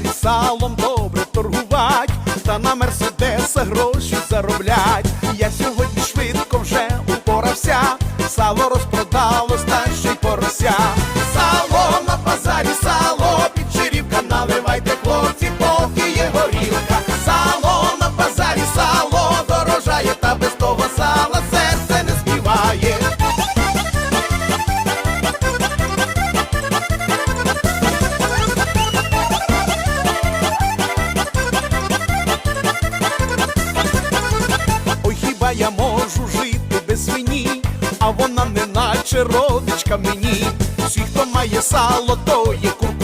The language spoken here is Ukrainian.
базарі салом добре торгувать, та на мерседеса гроші зароблять. Я сьогодні швидко вже упорався, сало розпродало старший порося. Сало на базарі, сало підширівка, наливайте хлопці, поки є горілка. Сало на базарі, сало дорожає, та без того сала. Вона не наче родичка мені. Всі, хто має сало, то є курка.